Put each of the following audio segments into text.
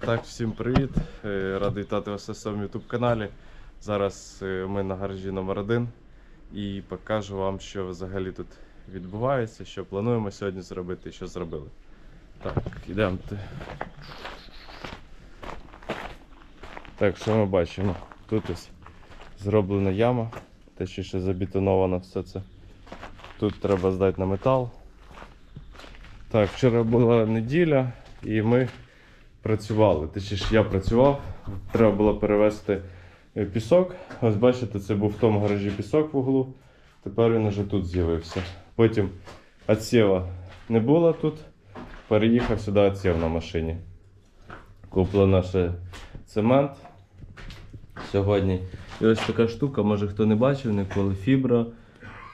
Так, всім привіт. Е, Радий вітати вас на своєму YouTube каналі. Зараз е, ми на гаражі номер 1 і покажу вам, що взагалі тут відбувається, що плануємо сьогодні зробити і що зробили. Так, ідемо. Так, що ми бачимо? Тут ось зроблена яма, точніше забетоновано все це. Тут треба здати на метал. Так, вчора була неділя і ми працювали. Точніше, я працював, треба було перевезти е, пісок. Ось бачите, це був в тому гаражі пісок в углу. Тепер він уже тут з'явився. Потім отсєва не було тут. Переїхав сюди отсєв на машині. Куплено ще цемент сьогодні. І ось така штука, може хто не бачив, ніколи фібра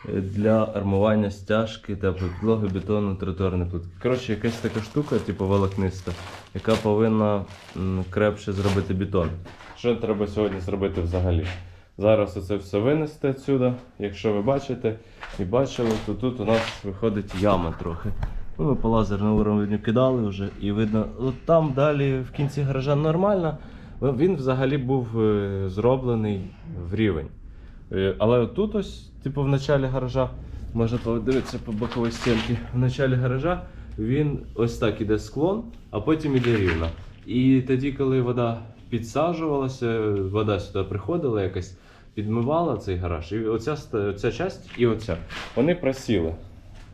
для армування стяжки теплої підлоги, бетону, тротуарної плитки. Коротше, якась така штука, типу волокниста, яка повинна крепше зробити бетон. Що треба сьогодні зробити взагалі? Зараз оце все винести відсюди. Якщо ви бачите і бачили, то тут у нас виходить яма трохи. Ну, ми по лазерному уровню кидали вже, і видно, от там далі в кінці гаража нормально. Він взагалі був е, зроблений в рівень. Е, Але тут ось, типу, в началі гаража, можна подивитися по боковій стінці, в началі гаража він ось так іде склон, а потім іде рівно. І тоді, коли вода підсаджувалася, вода сюди приходила якась, підмивала цей гараж. І оця, оця часть і оця. Вони просіли.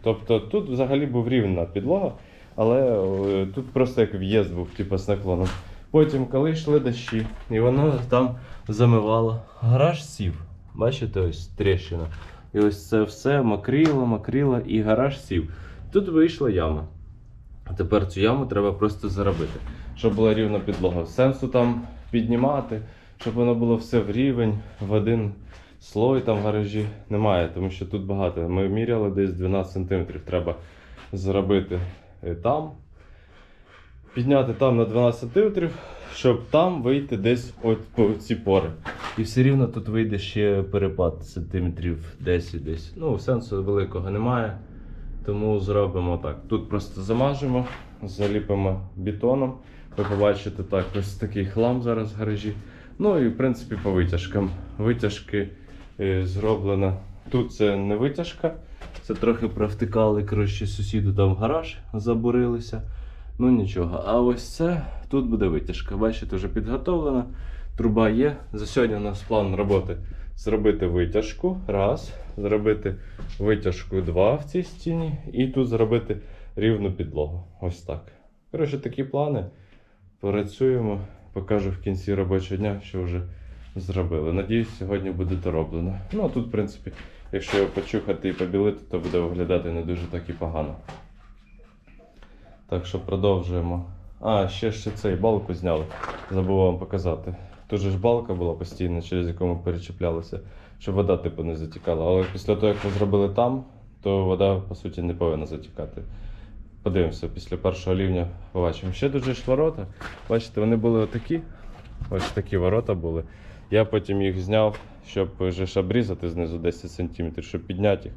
Тобто тут взагалі був рівна підлога, але е, тут просто як в'їзд був, типу, з наклоном. Потім, коли йшли дощі, і воно там замивало. Гараж сів. Бачите, ось тріщина. І ось це все мокріло, мокріло, і гараж сів. Тут вийшла яма. А тепер цю яму треба просто заробити, щоб була рівна підлога. Сенсу там піднімати, щоб воно було все в рівень, в один слой там в гаражі немає, тому що тут багато. Ми міряли десь 12 см треба зробити е, там, підняти там на 12 см, щоб там вийти десь от по ці пори. І все рівно тут вийде ще перепад сантиметрів 10 десь. Ну, сенсу великого немає. Тому зробимо так. Тут просто замажемо, заліпимо бетоном. Ви побачите так, ось такий хлам зараз в гаражі. Ну і в принципі по витяжкам. Витяжки е, зроблено. Тут це не витяжка, це трохи провтикали коротше, сусіду там в гараж, забурилися. Ну нічого. А ось це тут буде витяжка. Бачите, вже підготовлена. Труба є. За сьогодні у нас план роботи зробити витяжку. Раз. Зробити витяжку два в цій стіні. І тут зробити рівну підлогу. Ось так. Коротше, такі плани. Працюємо. Покажу в кінці робочого дня, що вже зробили. Надіюсь, сьогодні буде дороблено. Ну а тут, в принципі, якщо його почухати і побілити, то буде виглядати не дуже так і погано. Так що продовжуємо. А, ще ще цей балку зняли. Забув вам показати. Тут же ж балка була постійно, через яку ми перечіплялися, щоб вода типу не затікала. Але після того, як ми зробили там, то вода по суті не повинна затікати. Подивимося, після першого рівня побачимо. Ще дуже ж ворота. Бачите, вони були отакі. Ось такі ворота були. Я потім їх зняв, щоб вже обрізати знизу 10 см, щоб підняти їх.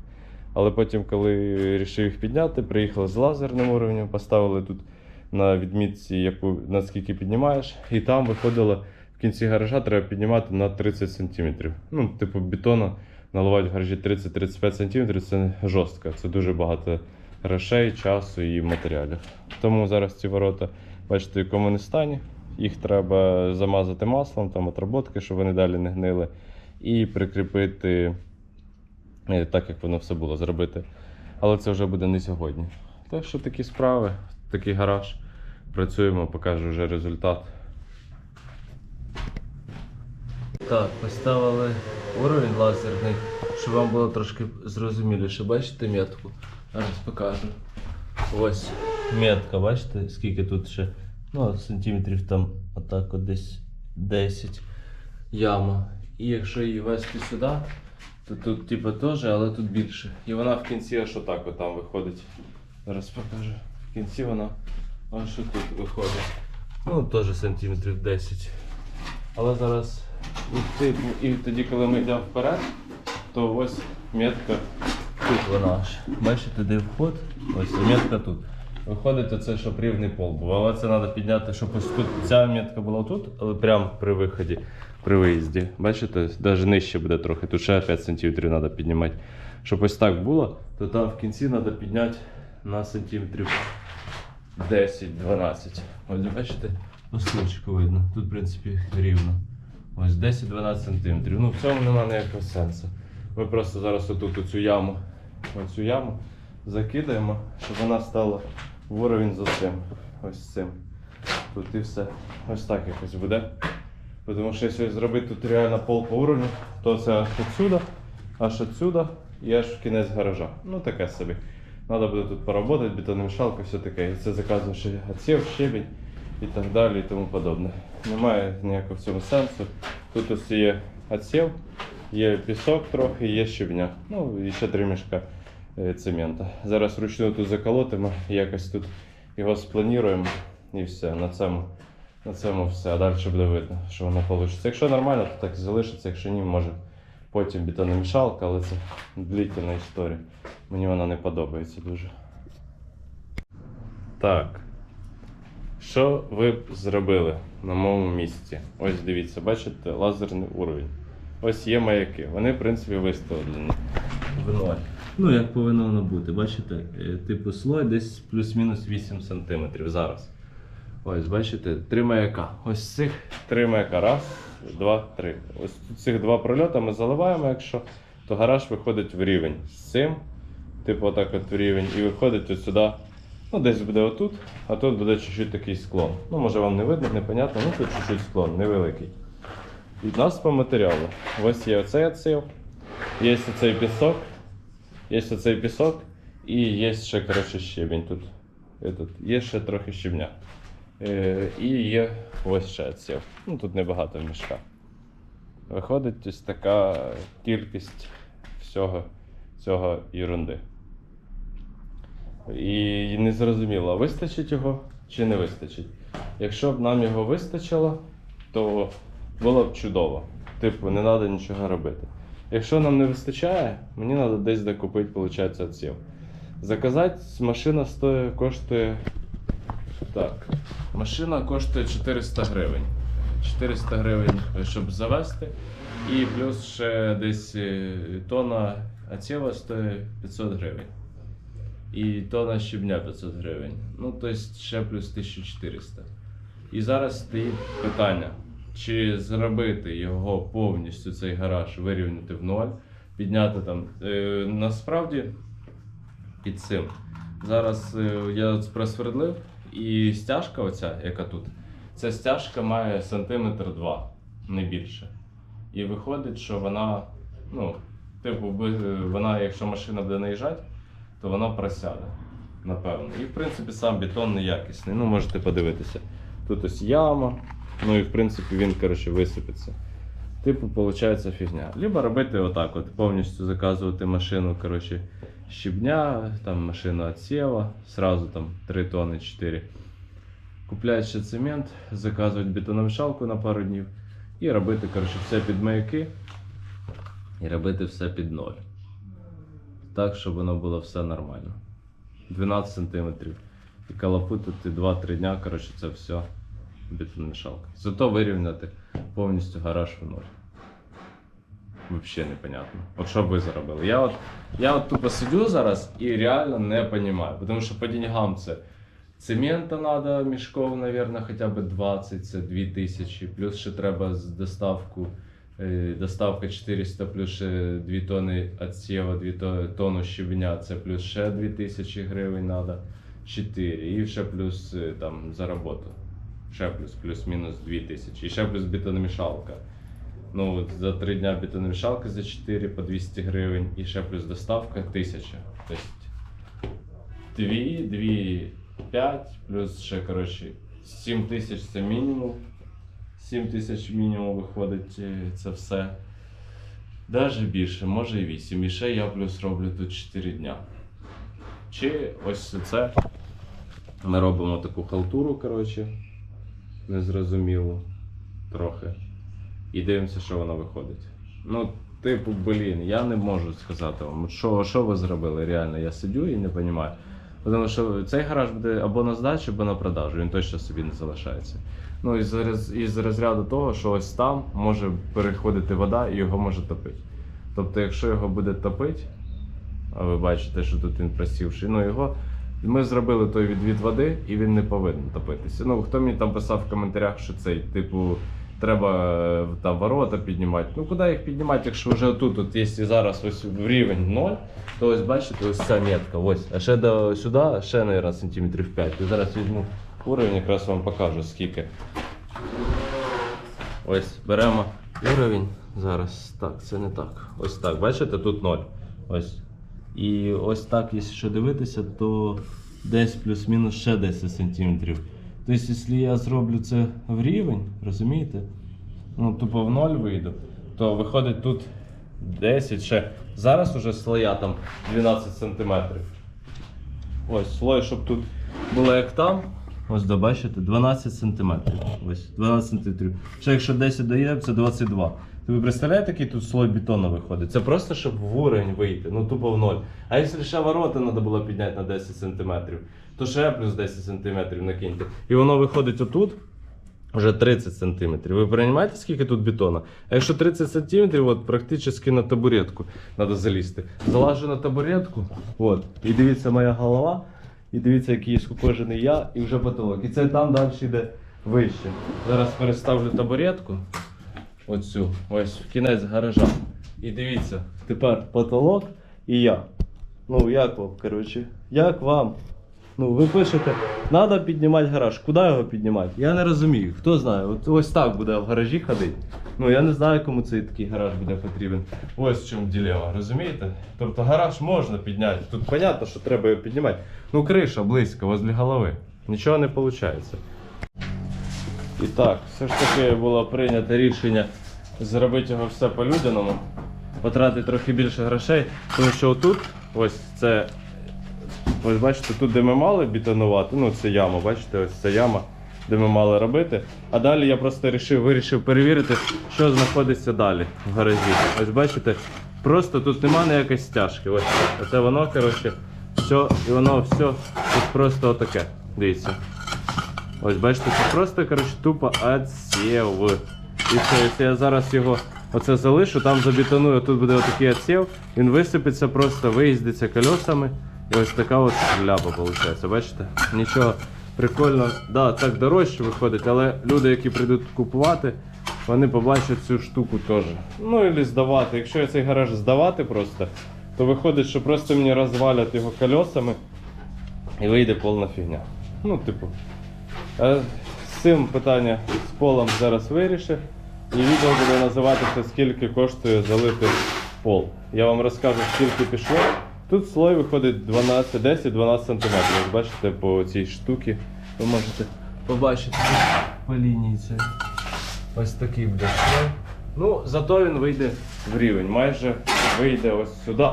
Але потім, коли вирішив їх підняти, приїхали з лазерним уровнем, поставили тут на відмітці, яку наскільки піднімаєш, і там виходило в кінці гаража треба піднімати на 30 см. Ну, типу, бетону наливати в гаражі 30-35 см це жорстко, це дуже багато грошей, часу і матеріалів. Тому зараз ці ворота, бачите, в якому вони стані. Їх треба замазати маслом, там отработки, щоб вони далі не гнили, і прикріпити е, так, як воно все було зробити. Але це вже буде не сьогодні. Так що такі справи, такий гараж. Працюємо, покажу вже результат. Так, поставили уровень лазерний, щоб вам було трошки зрозуміліше. Бачите метку? Зараз покажу. Ось метка, бачите, скільки тут ще. Ну, сантиметрів там отак от десь 10 яма. І якщо її вести сюди, то тут типу теж, але тут більше. І вона в кінці аж отак от виходить. Зараз покажу. В кінці вона аж тут виходить. Ну, теж сантиметрів 10. Але зараз і тоді, коли ми йдемо вперед, то ось метка тут вона аж. Бачите, де вход? Ось метка тут. Виходить оце, щоб рівний пол був. Але це треба підняти, щоб ось тут ця метка була тут, але прямо при виході, при виїзді. Бачите, навіть нижче буде трохи. Тут ще 5 см треба піднімати. Щоб ось так було, то там в кінці треба підняти на сантиметрів 10-12. Ось бачите, ослучку видно. Тут, в принципі, рівно. Ось 10-12 см. Ну в цьому немає ніякого сенсу. Ми просто зараз отут оцю яму, оцю яму закидаємо, щоб вона стала в уровень з цим. Ось цим. Тут і все. Ось так якось буде. Тому що якщо зробити тут реально пол по уровню, то це аж отсюда, аж отсюда і аж в кінець гаража. Ну таке собі. Треба буде тут поработати, бетономішалка, все таке. І це заказує ще отсів, щебінь і так далі і тому подобне. Немає ніякого в цьому сенсу. Тут ось є отсів, є пісок трохи, є щебня. Ну і ще три мішка цемента. Зараз вручну тут заколотимо, якось тут його сплануємо і все. На цьому, на цьому все. А далі буде видно, що воно вийде. Якщо нормально, то так і залишиться, якщо ні, може потім бетономішалка, але це длительна історія. Мені вона не подобається дуже. Так. Що ви б зробили на моєму місці? Ось дивіться, бачите, лазерний уровень. Ось є маяки. Вони, в принципі, виставлені в ноль. Ну, як повинно воно бути, бачите? Е, Типу слой десь плюс-мінус 8 см зараз. Ось, бачите, три маяка. Ось цих три маяка. Раз, два, три. Ось цих два прольота ми заливаємо, якщо, то гараж виходить в рівень з цим. Типу, отак от в рівень, і виходить от сюди. Ну, десь буде отут, а тут буде чуть-чуть такий склон. Ну, може вам не видно, непонятно, ну тут чуть-чуть склон, невеликий. І в нас по матеріалу. Ось є оцей отсил, є оцей пісок, є оцей пісок і є ще коротше, щебінь тут. Этот, є ще трохи щебня. Е, і є ось ще отсил. Ну тут небагато в мішках. Виходить ось така кількість всього цього ерунди. І не зрозуміло, вистачить його чи не вистачить. Якщо б нам його вистачило, то було б чудово. Типу, не треба нічого робити. Якщо нам не вистачає, мені треба десь докупити, виходить, отсів. Заказати машина стоїть, коштує. Так. Машина коштує 400 гривень. 400 гривень, щоб завести. І плюс ще десь е, тонна оцєва стоїть 500 гривень. І тонна щебня 500 гривень. Ну, тобто ще плюс 1400. І зараз стоїть питання, чи зробити його повністю цей гараж вирівняти в ноль, підняти там. Е, насправді під цим. Зараз е, я от просвердлив, і стяжка, оця, яка тут, ця стяжка має сантиметр два, не більше. І виходить, що вона, ну, типу, вона, якщо машина буде наїжджати, то вона просяде, напевно. І в принципі сам бетон неякісний. Ну, можете подивитися. Тут ось яма, ну і в принципі він коротше, висипеться. Типу, виходить фігня. Либо робити отак, от, повністю заказувати машину, коротше, щебня, там машину отсєва, сразу там 3 тонни 4. Купляти ще цемент, заказувати бетономішалку на пару днів і робити коротше, все під маяки і робити все під ноль так, щоб воно було все нормально. 12 сантиметрів. І калапутити 2-3 дня, коротше, це все бетономішалка. Зато вирівняти повністю гараж в ноль. Взагалі непонятно. От що б ви заробили? Я от, я от тупо сидю зараз і реально не розумію. Тому що по деньгам це цемента треба мішков, мабуть, хоча б 20, це 2000. Плюс ще треба з доставку. Е, Доставка 400 плюс ще 2 тонни отсєва, 2 тонни щебня, це плюс ще 2000 гривень треба. 4. І ще плюс е, там за роботу. Ще плюс, плюс-мінус 2000. І ще плюс бетономішалка. Ну, за 3 дня бетономішалка за 4 по 200 гривень. І ще плюс доставка 1000. Тобто 2, 2, 5, плюс ще, коротше, 7 тисяч це мінімум. 7 тисяч мінімум виходить е, це все. Даже більше, може і 8. І ще я плюс роблю тут 4 дня. Чи ось це. Ми робимо таку халтуру, коротше, незрозумілу трохи. І дивимося, що воно виходить. Ну, типу, блін, я не можу сказати вам, що, що ви зробили реально. Я сидю і не розумію. Тому що цей гараж буде або на здачу, або на продажу, він точно собі не залишається. Ну і з, роз- із розряду того, що ось там може переходити вода і його може топити. Тобто, якщо його буде топити, а ви бачите, що тут він просівший, ну його. Ми зробили той відвід води, і він не повинен топитися. Ну, хто мені там писав в коментарях, що цей, типу, треба е, там ворота піднімати. Ну куди їх піднімати, якщо вже тут, от якщо зараз ось в рівень 0, то ось бачите, ось ця метка, ось. А ще до сюди, ще, мабуть, сантиметрів 5. Я зараз візьму уровень, якраз вам покажу скільки. Ось беремо уровень. Зараз. Так, це не так. Ось так. Бачите, тут 0. Ось. І ось так, якщо дивитися, то десь плюс-мінус ще 10 сантиметрів. Тобто, якщо я зроблю це в рівень, розумієте? Ну, тупо в 0 вийду, то виходить тут 10 ще. Зараз уже слоя там 12 сантиметрів. Ось слой, щоб тут було як там. Ось да, бачите, 12 сантиметрів. Ось 12 сантиметрів. Ще якщо 10 дає, це 22. То ви представляєте, який тут слой бетону виходить? Це просто щоб в уровень вийти, ну тупо в ноль. А якщо ще ворота треба було підняти на 10 сантиметрів, то ще плюс 10 сантиметрів накиньте. І воно виходить отут. Вже 30 сантиметрів. Ви розумієте, скільки тут бетона? А якщо 30 сантиметрів, от практично на табуретку треба залізти. Залажу на табуретку, от, і дивіться моя голова, і дивіться, який скукожений я, і вже потолок. І це там далі йде вище. Зараз переставлю табуретку. Оцю, ось в кінець гаража. І дивіться, тепер потолок і я. Ну, як вам, коротше, як вам? Ну, ви пишете, треба піднімати гараж. Куди його піднімати? Я не розумію. Хто знає? От ось так буде в гаражі ходити. Ну я не знаю, кому цей такий гараж буде потрібен. Ось в чому ділема, розумієте? Тобто гараж можна підняти. Тут зрозуміло, що треба його піднімати. Ну, криша близько, возле голови. Нічого не виходить. І так, все ж таки було прийнято рішення зробити його все по-людяному, потратити трохи більше грошей, тому що отут, ось це Ось бачите, тут де ми мали бетонувати, ну це яма, бачите, ось це яма, де ми мали робити. А далі я просто вирішив, вирішив перевірити, що знаходиться далі в гаражі. Ось бачите, просто тут нема ніякої стяжки. Ось це воно, коротше, все, і воно все тут просто отаке. Дивіться. Ось бачите, це просто коротше, тупо отсів. І все, якщо я зараз його оце залишу, там забетоную, тут буде отакий отсів, він висипеться, просто виїздиться колесами. І ось така от шляпа виходить. Бачите? Нічого прикольно. Да, так дорожче виходить, але люди, які прийдуть купувати, вони побачать цю штуку теж. Ну і здавати. Якщо я цей гараж здавати просто, то виходить, що просто мені розвалять його колесами і вийде повна фігня. Ну, типу. З цим питання з полом зараз вирішив. І відео буде називатися скільки коштує залити пол. Я вам розкажу, скільки пішло. Тут слой виходить 12, 10-12 см. Як бачите, по цій штуці ви можете побачити по лінії це. Ось такий буде слой. Ну, зато він вийде в рівень. Майже вийде ось сюди.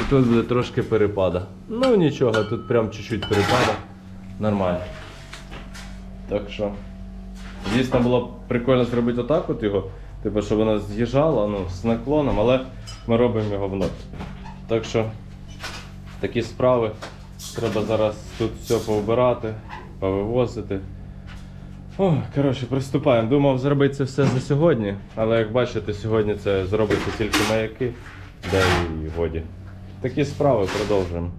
І тут буде трошки перепада. Ну нічого, тут прям чуть-чуть перепада. Нормально. Так що. Дійсно було б прикольно зробити отак от його, типу, щоб воно з'їжджало ну, з наклоном, але ми робимо його в. Так що такі справи. Треба зараз тут все повбирати, повивозити. О, коротше, приступаємо. Думав зробити це все за сьогодні, але як бачите, сьогодні це зробиться тільки маяки, да і годі. Такі справи продовжуємо.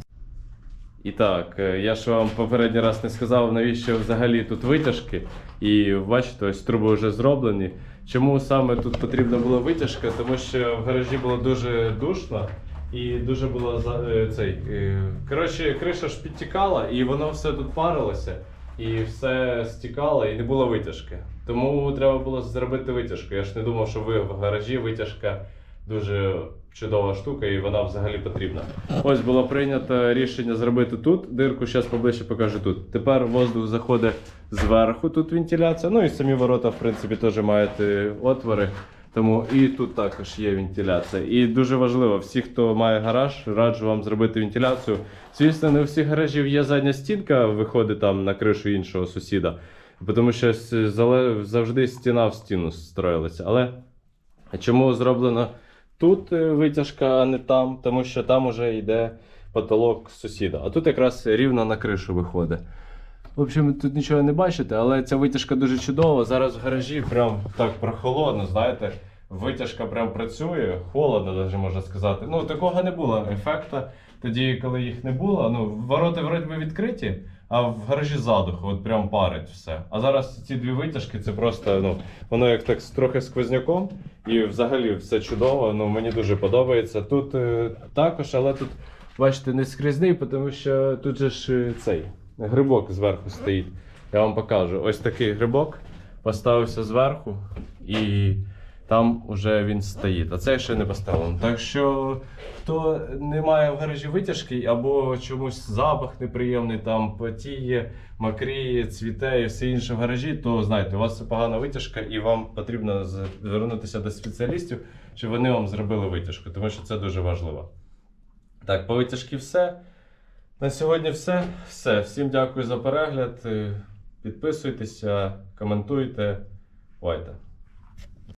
І так, е, я ж вам попередній раз не сказав, навіщо взагалі тут витяжки. І бачите, ось труби вже зроблені. Чому саме тут потрібна була витяжка? Тому що в гаражі було дуже душно і дуже було за- е, цей. е, Коротше, криша ж підтікала, і воно все тут парилося, і все стікало, і не було витяжки. Тому треба було зробити витяжку. Я ж не думав, що ви в гаражі витяжка дуже чудова штука і вона взагалі потрібна. Ось було прийнято рішення зробити тут дирку, зараз поближче покажу тут. Тепер воздух заходить зверху, тут вентиляція. Ну і самі ворота, в принципі, теж мають е, отвори. Тому і тут також є вентиляція. І дуже важливо, всі, хто має гараж, раджу вам зробити вентиляцію. Звісно, не у всіх гаражів є задня стінка, виходить там на кришу іншого сусіда. Тому що завжди стіна в стіну строїлася. Але чому зроблено тут е, витяжка, а не там? Тому що там уже йде потолок сусіда. А тут якраз рівно на кришу виходить. В общем, тут нічого не бачите, але ця витяжка дуже чудова. Зараз в гаражі прям так прохолодно, знаєте. Витяжка прям працює, холодно, навіть можна сказати. Ну, такого не було ефекту. Тоді, коли їх не було, ну, ворота вроді би відкриті, а в гаражі задух, от прям парить все. А зараз ці дві витяжки, це просто, ну, воно як так трохи сквозняком, і взагалі все чудово. Ну, мені дуже подобається. Тут е, також, але тут, бачите, не скрізний, тому що тут же ж е, цей грибок зверху стоїть. Я вам покажу. Ось такий грибок поставився зверху, і там уже він стоїть. А це ще не поставлено. Так що, хто не має в гаражі витяжки або чомусь запах неприємний, там потіє, макріє, цвіте і все інше в гаражі, то знайте, у вас це погана витяжка, і вам потрібно звернутися до спеціалістів, щоб вони вам зробили витяжку, тому що це дуже важливо. Так, по витяжки все. На сьогодні все. Все. Всім дякую за перегляд. Е, Підписуйтеся, коментуйте. Бувайте.